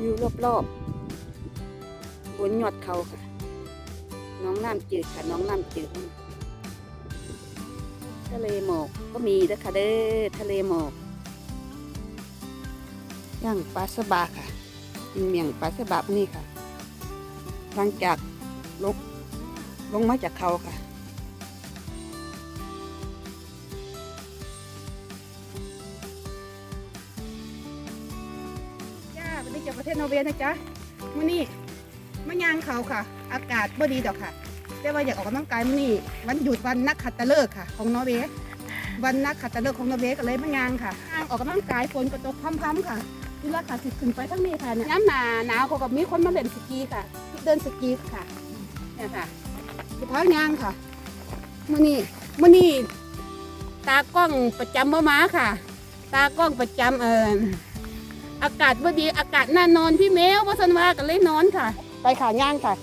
อยู่รอบๆบนยอดเขาค่ะ น้องน้ำจืดค่ะ น้องน้ำจืดทะเลหมอกก็มีด้วยค่ะเด้อทะเลหมอกย่างปลาสบาค่ะกินเมี่ยงปลาสบานี่ค่ะหลังจากลงลงมาจากเขาค่ะ จากประเทศนอร์เวย์นะจ๊ะมื่อนี้มายางเขาค่ะ อากาศบ่ดีดอกค่ะ แต่ว่าอยากออกกำลังกายมื่อนี้วันหยุดวันนักขัตฤกษ์ค่ะ ของนอร์เวย์วันนักขัตฤกษ์ของนอร์เวย์ก็เลยมายางค่ะยางออกกำลังกายฝนก็ตกพรำๆค่ะนี่ละค่ะสิขึ้นไปทั้งนี้ค่ะเนี่ยน้ำหนาหนาวเขากับมีคนมาเล่นสกีค่ะ เดินสกีค่ะเนี่ยค่ะสุดท้ายางค่ะมื่อนี้มื่อนี้ตากล้องประจำบ่มาค่ะ ตากล้องประจำเอิญ อากาศบ่ดีอากาศน่านอนพี่แมวว่าสันว่าก็เลยนอนค่ะ ไปขาย่างค่ะ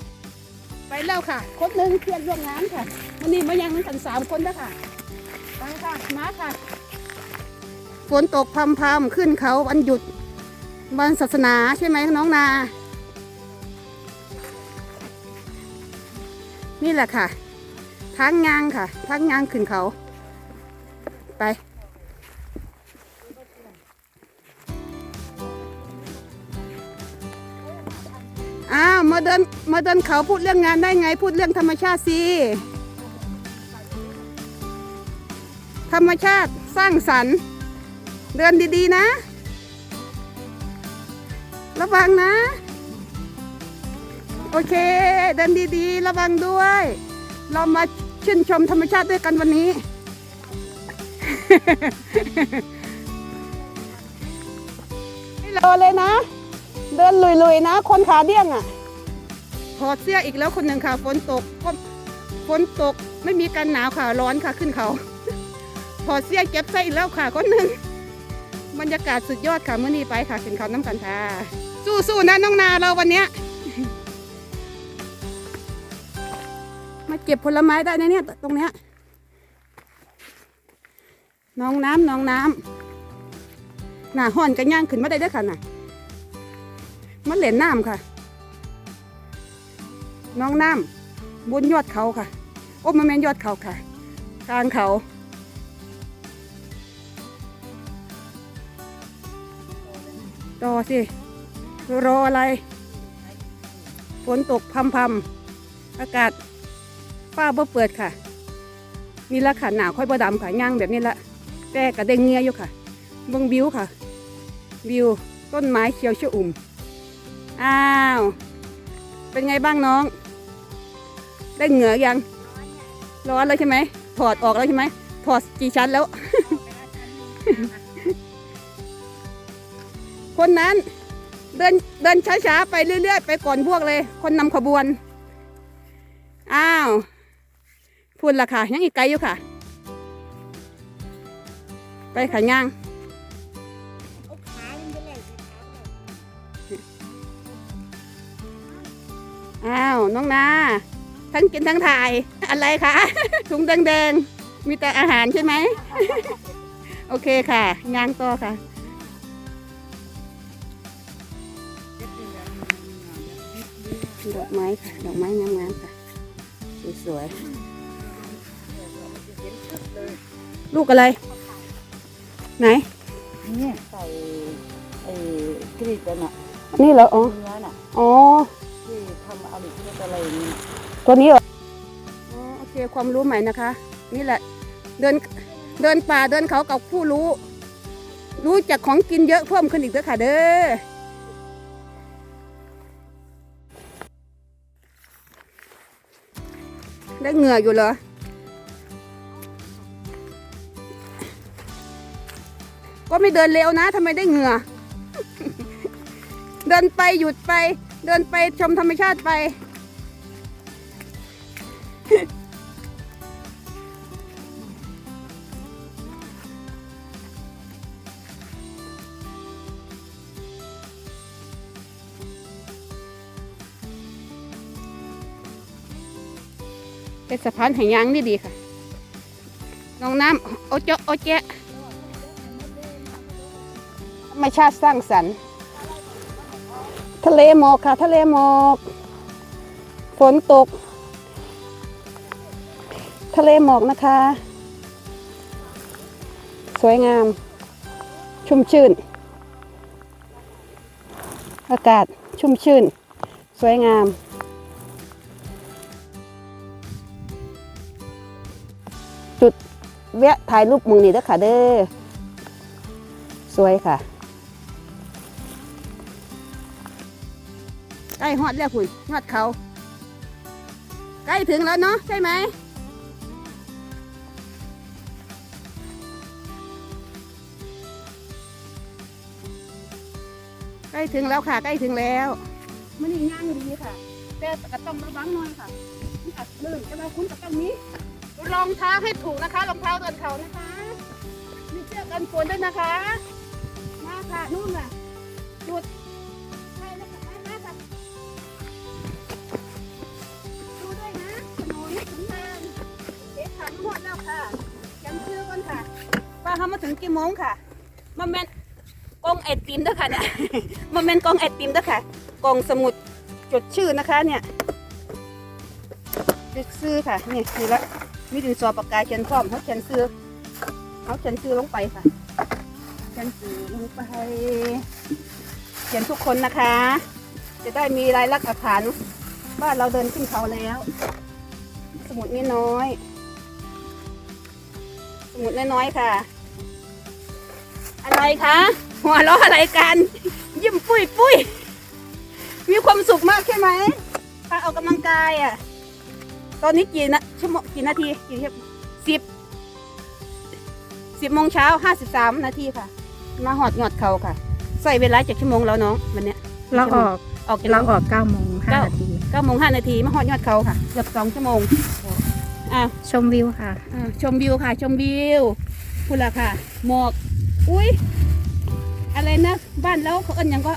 ไปแล้วค่ะคนหนึ่งเพื่อนร่วมงานค่ะวันนี้มายังกันสามคนแล้วค่ะไปค่ะมาค่ะฝนตกพรำพำๆขึ้นเขาวันหยุดวันศาสนาใช่ไหมน้องนา นี่แหละค่ะทางยางค่ะทางยางขึ้นเขา เดินมาเดินเขาพูดเรื่องงานได้ไง พูดเรื่องธรรมชาติสิธรรมชาติสร้างสรรค์ เดินดีๆนะ ระวังนะ โอเค เดินดีๆ ระวังด้วย เรามาชื่นชมธรรมชาติด้วยกันวันนี้ ไม่รอเลยนะ เดินลุยๆนะ คนขาเดี้ยงอะ ถอดเสื้ออีกแล้วคนหนึ่งค่ะฝนตกก็ฝนตกไม่มีกันหนาวค่ะร้อนค่ะขึ้นเขาถอดเสื้อเก็บใส่อีกแล้วค่ะคนหนึ่งบรรยากาศสุดยอดค่ะเมื่อนี้ไปค่ะขึ้นเขาน้ำกันค่ะสู้ๆนะน้องนาเราวันเนี้ยมาเก็บผลไม้ได้นะเนี่ยตรงเนี้ยน้องน้ำน้องน้ำหน้าห่อนกันย่างขึ้นมาได้ด้วยค่ะน่ะมันเหลนน้ำค่ะ น้องน้ำบนยอดเขาค่ะโอ้มันแม่นยอดเขาค่ะกลางเขาต่อสิรออะไร ฝนตกพำพำอากาศฟ้าเบ่เปิดค่ะ นี่ละค่ะหนาวค่อยบ่ดำค่ะย่างแบบนี้ละแต่กระเด้งเงี้ยอยู่ค่ะเบิ่งวิวค่ะวิวต้นไม้เขียวชอุ่ม อ้าว เป็นไงบ้างน้อง ได้เหงื่อยัง ร้อนเลยใช่ไหม ถอดออกแล้วใช่ไหม ถอดกี่ชั้นแล้ว คนนั้น เดินเดินช้าๆไปเรื่อยๆ ไปก่อนพวกเลย คนนำขบวน อ้าวพูดละค่ะ ยังอีกไกลอยู่ค่ะ ไปขย่างอ้าว น้องนา ทั้งกินทั้งถ่ายอะไรคะถุงแดงๆมีแต่อาหารใช่ไหม โอเคค่ะย่างต่อค่ะดอกไม้ค่ะ ดอกไม้งามๆค่ะ สวยๆลูกอะไร ไหนเนี่ยใส่ไอ้กรีดกันอะอันนี้เหรออ๋อเนื้อน่ะอ๋อที่ทำอะลิเทสอะไรอย่างนี้ ตัวนี้เหรออ๋อโอเคความรู้ใหม่นะคะ นี่แหละ เดินเดินป่าเดินเขากับผู้รู้ รู้จักของกินเยอะเพิ่มขึ้นอีกด้วยค่ะเด้อได้เหงื่ออยู่เหรอก็ไม่เดินเร็วนะทำไมได้เหงื่อ เดินไปหยุดไป เดินไปชมธรรมชาติไป เป็นสะพานแห่งยางนี่ดีค่ะน้องน้ำโอเจาะโอาแจะธรรมชาติสร้างสรรค์ ทะเลหมอกค่ะ ทะเลหมอก ฝนตก ทะเลหมอกนะคะ สวยงาม ชุ่มชื่น อากาศชุ่มชื่น สวยงาม แวะถ่ายรูปหมึงนี่เด้อค่ะเด้อสวยค่ะใกล้ฮอดแล้วคุยยอดเขา ใกล้ถึงแล้วเนาะใช่ไหมใกล้ถึงแล้วค่ะใกล้ถึงแล้วมันนี่ย่างดีค่ะ แต่ก็ต้องระวังหน่อยค่ะมันอาจลื่นแต่ว่าคุณก็ต้องมี รองเท้าให้ถูกนะคะ รองเท้าเดินเขานะคะ มีเสื้อกันฝนด้วยนะคะ มาค่ะนู่นน่ะหยุดใช่แล้วค่ะมามค่ะดูด้วยนะถนนถึงทางเอ๊ะขันหมดแล้วค่ะยังชื่อกันค่ะป้าเขามาถึงกี่โมงค่ะมาแมนกองไอติมเด้วยค่ะเนี่ยมาแมนกองไอติมเด้วยค่ะกองสมุดจดชื่อนะคะเนี่ยจดชื่อค่ะนี่นี่ละ มีดินสอปากกาเขียนพร้อมเขาเขียนชื่อเขาเขียนชื่อลงไปค่ะเขียนสื่อลงไปเขียนทุกคนนะคะ จะได้มีรายลักษณ์อักษรบ้านเราเดินขึ้นเขาแล้ว สมุดนี้น้อย สมุดน้อยๆค่ะ อะไรคะหัวเราะอะไรกันยิ้มปุ้ยปุ้ยมีความสุขมากใช่ไหมการออกกำลังกายอะ ตอนนี้กี่นะชั่วโมงกี่นาทีกี่ชั่วสิบสิบโมงเช้าห้าสิบสามนาทีค่ะ มาหอดหยอดเขาค่ะ ใส่เวลาจากชั่วโมงแล้วน้องวันเนี้ยเราออกออกกี่เราโมงออก9โมง5เก้านาทีเก้าโมงห้านาทีมาหอดยอดเขาค่ะเกือบสองชั่วโมงอะชมวิวค่ะอะชมวิวค่ะ ชมวิวพูดละค่ะ หมอก อุ้ยอะไรนะบ้านแล้วเขาเอิ้นหยังก็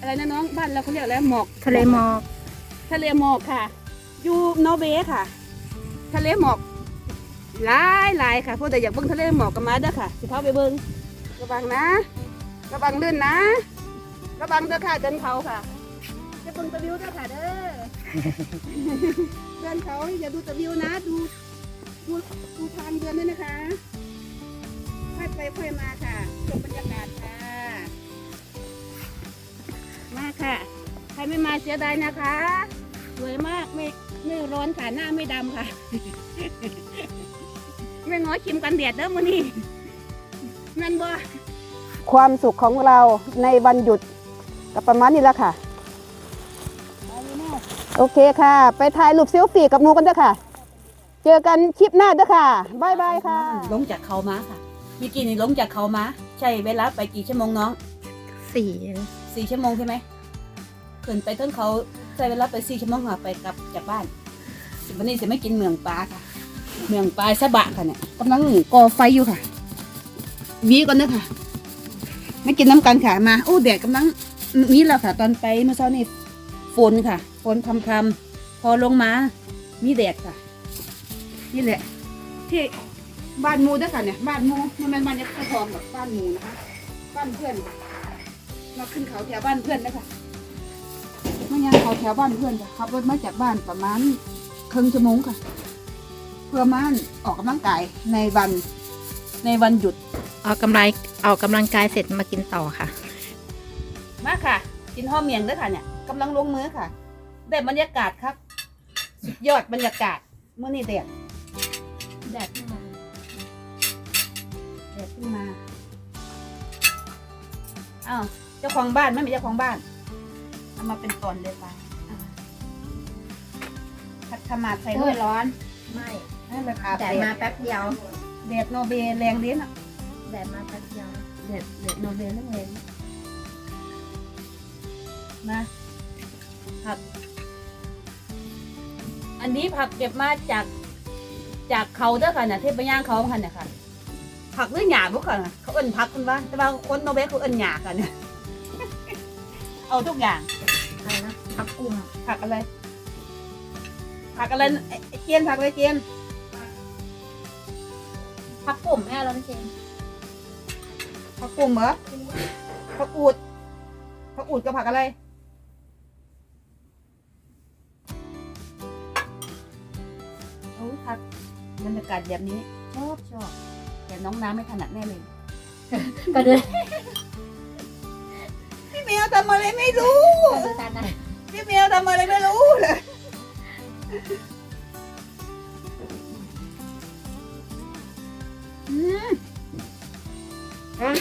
อะไรนะน้องบ้านเราเขาเรียกอะไรหมอก ทะเลหมอก ทะเลหมอกค่ะ อยู่นอร์เวย์ค่ะ ทะเลหมอกหลายหลายค่ะพวกแต่อยากเบิ่งทะเลหมอกกันมาเด้อค่ะสิพาไปเบิ่งระวังนะ ระวังลื่นนะ ระวังเด้อค่ะเดินเขาค่ะจะเบิ่งตะวิวเด้อค่ะเด้อเดินเขาอย่าดูตะวิวนะดูดูดูทางเดินด้วยนะคะค่อยไปค่อยมาค่ะชมบรรยากาศค่ะมาค่ะ ใครไม่มาเสียดายนะคะ สวยมากไม่ไม่ร้อนค่ะหน้าไม่ดำค่ะไม่ง้อชิมกันแดดเด้อมื้อนี้นั่นบ่ความสุขของเราในวันหยุดก็ประมาณนี้แหละค่ะ โอเคค่ะ ไปถ่ายรูปเซลฟี่กับหนูกันเด้อค่ะ เจอกันคลิปหน้าเด้อค่ะบายบายค่ะ ลงจากเขามาค่ะเมื่อกี้นี่ลงจากเขามา ใช่เวลาไปกี่ชั่วโมงน้อง4สี่ชั่วโมงใช่ไหมขึ้นไปต้นเขา ใช้เวลาไปสี่ชั่วโมงค่ะไปกลับจากบ้านสิวันนี้จะไม่กินเมืองปลาค่ะ เมืองปลาสะบะค่ะเนี่ยกำลังก่อไฟอยู่ค่ะวีก่อนเด้อค่ะไม่กินน้ำกันค่ะมาโอ้แดดกำลังนี้แล้วค่ะ ตอนไปเมื่อเช้านี่ฝนค่ะฝนพรำๆพอลงมา มีแดดค่ะ นี่แหละที่บ้านมูด้อค่ะเนี่ยบ้านมูมันเป็นบ้านยักษ์ทองแบบบ้านมูนะคะบ้านเพื่อนมาขึ้นเขาแถวบ้านเพื่อนนะคะ มายังเขาแถวบ้านเพื่อนค่ะขับรถมาจากบ้านประมาณครึ่งชั่วโมงค่ะ เพื่อมาออกกำลังกายในวันในวันหยุดออกกำลังออกกำลังกายเสร็จมากินต่อค่ะ มาค่ะ กินห้อเมียงด้วยค่ะเนี่ยกำลังลงมือค่ะได้บรรยากาศครับ สุดยอดบรรยากาศเมื่อนี้แดดแดดขึ้นมาแดดขึ้นมาอ้าวเจ้าของบ้านไม่เป็นเจ้าของบ้าน เอามาเป็นตอนเลยไปอะผัดขมาดใส่ด้วยร้อน ไม่ให้มันอาบแต่แดมาดแป๊บเดียวแดดโนเบแรงดีนะแต่มาแป๊บเดียวเด็ดเด็ดโนเบนั่นเองนะผักอันนี้ผักเก็บมาจากจากเขาเด้อค่ะเนี่ยเทพย่างเขาค่ะเนี่ยค่ะ ผักหรือหยาบุกค่ะเขาเอิ้นผักคุณว่าแต่ว่าคนโนเบเขาเอิ้นหยากันเนี่ย เอาทุกอย่าง ผักกลุ่มผักอะไร ผักอะไรเจียนผักอะไรเจียนผักกลุ่มแม่เราไม่เขียนผักกลุ่มเหรอผักอูดผักอูดกับผักอะไร โอ้ยผักบรรยากาศแบบนี้ ชอบชอบแต่น้องน้ำไม่ถนัดแน่เลย ก็เดิน มียวทำอะไรไม่รู้ดินตานะพี่เมียวทำอะไรไม่รู้เลยอืมอะ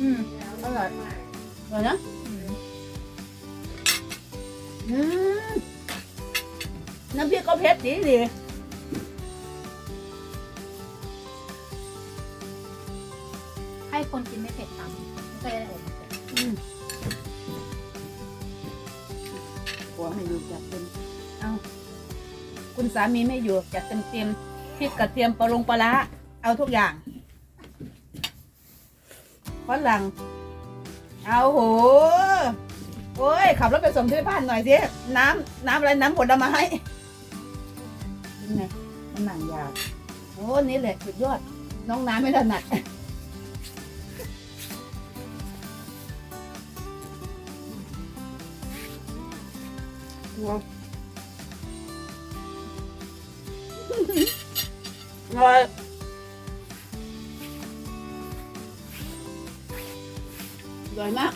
อืมอร่อยอร่อยนะอืมน้ำพริกก็เผ็ดดีดี ไม่เผ็ดตามไม่เคยได้อดอืมหัวไม่อยู่จัดเต็มเอาคุณสามีไม่อยู่จัดเต็มเต็มๆพริกกระเทียมปลาลงปลาร้าเอาทุกอย่างฝรั่งเอาโหโอ้ย ขับรถไปส่งที่บ้านหน่อยสิ น้ำน้ำอะไรน้ำผลไม้ยังไงมันหนังยาวโอ้นี่แหละสุดยอด น้องน้ำไม่ถนัด อร่อยอร่อยมาก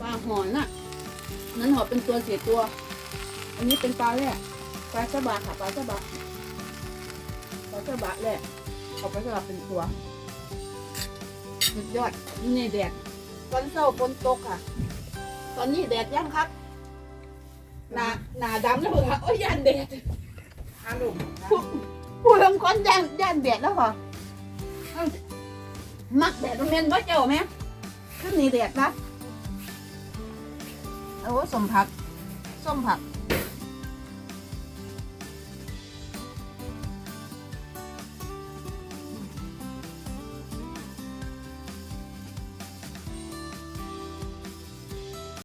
ปลาหอนน่ะ นั้นหอเป็นตัวเสียตัว อันนี้เป็นปลาแรกปลาสบะค่ะปลาสบะปลาสบะแรกเอาปลาสบะเป็นตัวสุดยอดนี่แดด ตอนเช้าฝนตกค่ะ ตอนนี้แดดยังครับ หนาหนาดำแล้วเหรอคะโอ้ยยันแดดอารมณ์ผู้ลงคนยันยันแดดแล้วเหรอเอ้ามักแดดโรงเรียนว่าเจ้าไหมขึ้นนี่แดดปะโอ้สมผักส้มผัก